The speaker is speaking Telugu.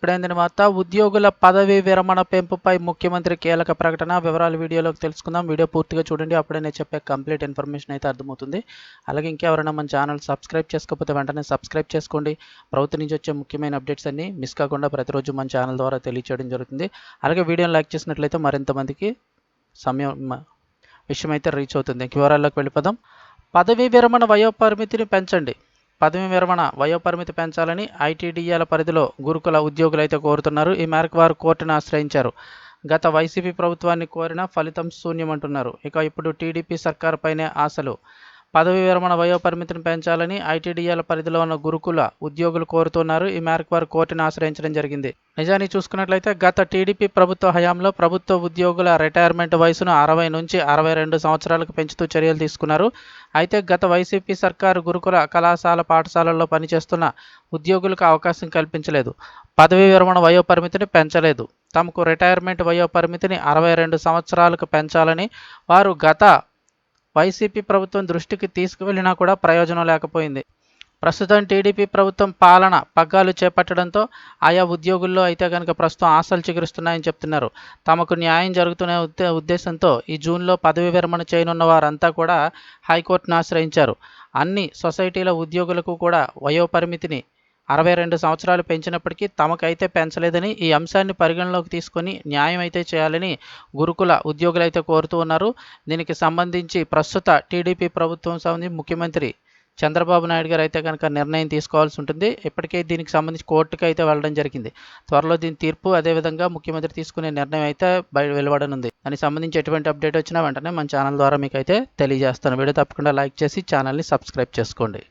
ఇప్పుడైందని వార్త ఉద్యోగుల పదవీ విరమణ పెంపుపై ముఖ్యమంత్రి కీలక ప్రకటన వివరాలు వీడియోలోకి తెలుసుకుందాం. వీడియో పూర్తిగా చూడండి. అప్పుడే నేను చెప్పే కంప్లీట్ ఇన్ఫర్మేషన్ అయితే అర్థమవుతుంది. అలాగే ఇంకెవరైనా మన ఛానల్ సబ్స్క్రైబ్ చేసుకోకపోతే వెంటనే సబ్స్క్రైబ్ చేసుకోండి. ప్రభుత్వం నుంచి వచ్చే ముఖ్యమైన అప్డేట్స్ అన్ని మిస్ కాకుండా ప్రతిరోజు మన ఛానల్ ద్వారా తెలియచేయడం జరుగుతుంది. అలాగే వీడియోని లైక్ చేసినట్లయితే మరింత మందికి సమయం విషయం అయితే రీచ్ అవుతుంది. ఇంక వివరాల్లోకి వెళ్ళిపోదాం. పదవీ విరమణ వయోపరిమితిని పెంచండి. పదవి విరమణ వయోపరిమితి పెంచాలని ఐటీడీఏల పరిధిలో గురుకుల ఉద్యోగులు అయితే కోరుతున్నారు. ఈ మేరకు వారు కోర్టును ఆశ్రయించారు. గత వైసీపీ ప్రభుత్వాన్ని కోరిన ఫలితం శూన్యమంటున్నారు. ఇక ఇప్పుడు టీడీపీ సర్కారుపైనే ఆశలు. పదవి విరమణ వయోపరిమితిని పెంచాలని ఐటీడీఎల పరిధిలో ఉన్న గురుకుల ఉద్యోగులు కోరుతున్నారు. ఈ మేరకు వారు కోర్టును ఆశ్రయించడం జరిగింది. నిజానికి చూసుకున్నట్లయితే గత టీడీపీ ప్రభుత్వ హయాంలో ప్రభుత్వ ఉద్యోగుల రిటైర్మెంట్ వయసును అరవై నుంచి అరవై రెండు సంవత్సరాలకు పెంచుతూ చర్యలు తీసుకున్నారు. అయితే గత వైసీపీ సర్కారు గురుకుల కళాశాల పాఠశాలల్లో పనిచేస్తున్న ఉద్యోగులకు అవకాశం కల్పించలేదు. పదవీ విరమణ వయోపరిమితిని పెంచలేదు. తమకు రిటైర్మెంట్ వయోపరిమితిని అరవై రెండు సంవత్సరాలకు పెంచాలని వారు గత వైసీపీ ప్రభుత్వం దృష్టికి తీసుకువెళ్ళినా కూడా ప్రయోజనం లేకపోయింది. ప్రస్తుతం టీడీపీ ప్రభుత్వం పాలన పగ్గాలు చేపట్టడంతో ఆయా ఉద్యోగుల్లో అయితే కనుక ప్రస్తుతం ఆశలు చిగురుస్తున్నాయని చెప్తున్నారు. తమకు న్యాయం జరుగుతున్న ఉద్దే ఉద్దేశంతో ఈ జూన్లో పదవి విరమణ చేయనున్న వారంతా కూడా హైకోర్టును ఆశ్రయించారు. అన్ని సొసైటీల ఉద్యోగులకు కూడా వయోపరిమితిని అరవై రెండు సంవత్సరాలు పెంచినప్పటికీ తమకైతే పెంచలేదని ఈ అంశాన్ని పరిగణలోకి తీసుకొని న్యాయం అయితే చేయాలని గురుకుల ఉద్యోగులు అయితే కోరుతూ ఉన్నారు. దీనికి సంబంధించి ప్రస్తుత టీడీపీ ప్రభుత్వం సంబంధించి ముఖ్యమంత్రి చంద్రబాబు నాయుడు గారు అయితే కనుక నిర్ణయం తీసుకోవాల్సి ఉంటుంది. ఇప్పటికే దీనికి సంబంధించి కోర్టుకు అయితే వెళ్ళడం జరిగింది. త్వరలో దీని తీర్పు అదేవిధంగా ముఖ్యమంత్రి తీసుకునే నిర్ణయం అయితే బయట వెలువడనుంది. దానికి సంబంధించి ఎటువంటి అప్డేట్ వచ్చినా వెంటనే మన ఛానల్ ద్వారా మీకు అయితే తెలియజేస్తాను. వీడియో తప్పకుండా లైక్ చేసి ఛానల్ని సబ్స్క్రైబ్ చేసుకోండి.